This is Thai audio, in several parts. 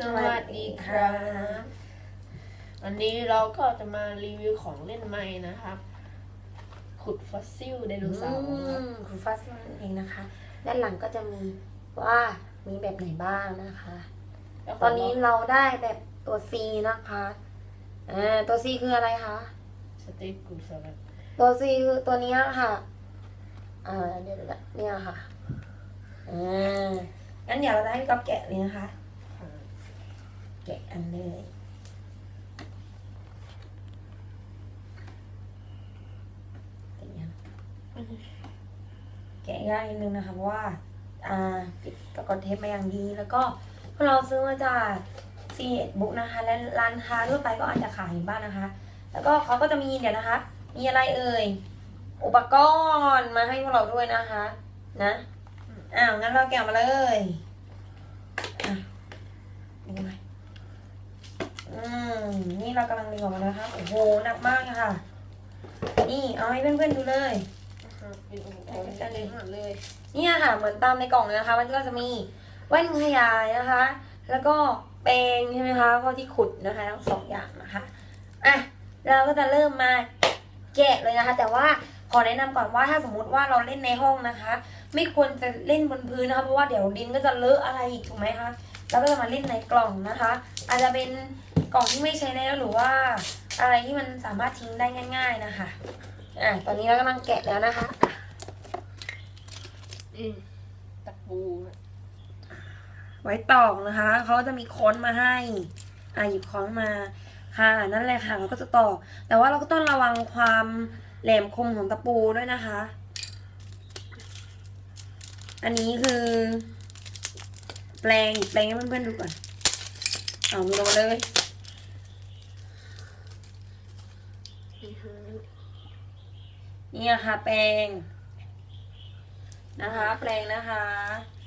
สวัสดีครับ วันนี้เราก็จะมารีวิวของเล่นใหม่นะครับ ขุดฟอสซิลไดโนเสาร์ครับอืมคุณฟัสนั่นเองนะคะ ด้านหลังก็จะมีว่ามีแบบไหนบ้างนะคะ แล้วตอนนี้เราได้แบบตัว C นะคะอ่าตัว C คืออะไรคะ สเต็กกูสลัดตัว C คือตัวเนี้ยค่ะอ่าเดี๋ยวเดี๋ยวเนี่ยค่ะอ่างั้นเดี๋ยวเราจะให้พี่ก๊อฟแกะเลยนะคะค่ะแกะอันเลยแกะยังแกะยากนิดนึงนะคะเพราะว่า อ่าปิดตะกอนเทปมาอย่างดีแล้วก็พวกเราซื้อมาจากซีเอ็ดบุ๊กนะคะ และร้านค้าทั่วไปก็อาจจะขายอยู่บ้างนะคะ แล้วก็เขาก็จะมีเดี๋ยวนะคะ มีอะไรเอ่ย อุปกรณ์มาให้พวกเราด้วยนะคะ นะ อ้าวงั้นเราแกะมาเลยอะนี่ไงอืม นี่เรากำลังเรียงออกมานะคะโอ้โห หนักมากค่ะ นี่เอาให้เพื่อนๆดูเลย เป็นอุปกรณ์เลยเลยเนี่ยค่ะ เหมือนตามในกล่องเลยนะคะ มันก็จะมีแว่นขยายนะคะ แล้วก็แปรงใช่ไหมคะก็ที่ขุดนะคะทั้งสองอย่างนะคะอะเราก็จะเริ่มมาแกะเลยนะคะ แต่ว่าขอแนะนำก่อนว่าถ้าสมมุติว่าเราเล่นในห้องนะคะ ไม่ควรจะเล่นบนพื้นนะคะเพราะว่าเดี๋ยวดินก็จะเลอะอะไรอีกถูกไหมคะ แล้วก็จะมาเล่นในกล่องนะคะ อาจจะเป็นกล่องที่ไม่ใช้แล้วหรือว่าอะไรที่มันสามารถทิ้งได้ง่าย ๆนะคะ อะตอนนี้เรากำลังแกะแล้วนะคะอืมตะปู ไว้ตอกนะคะ เขาจะมีค้อนมาให้ อะหยิบค้อนมา ค่ะ นั่นแหละค่ะ เราก็จะตอก แต่ว่าเราก็ต้องระวังความแหลมคมของตะปูด้วยนะคะ อันนี้คือ แปลงแปลงให้เพื่อนๆดูก่อนเอาดูลงมาเลยนี่ค่ะแปลงนะคะ แปลงนะคะ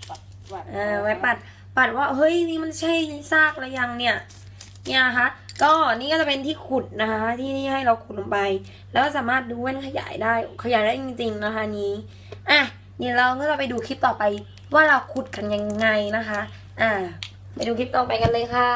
ปัดวัดเออไว้ปัดปัดว่าเฮ้ยนี่มันใช่ซากหรือยังเนี่ย เนี่ยนะคะก็นี่ก็จะเป็นที่ขุดนะคะ ที่ที่ให้เราขุดลงไป แล้วก็สามารถดูแว่นขยายได้ขยายได้จริงๆนะคะนี้อะเดี๋ยวเราก็จะไปดูคลิปต่อไป ว่าเราขุดกันยังไงนะคะ อ่า ไปดูคลิปต่อไปกันเลยค่ะ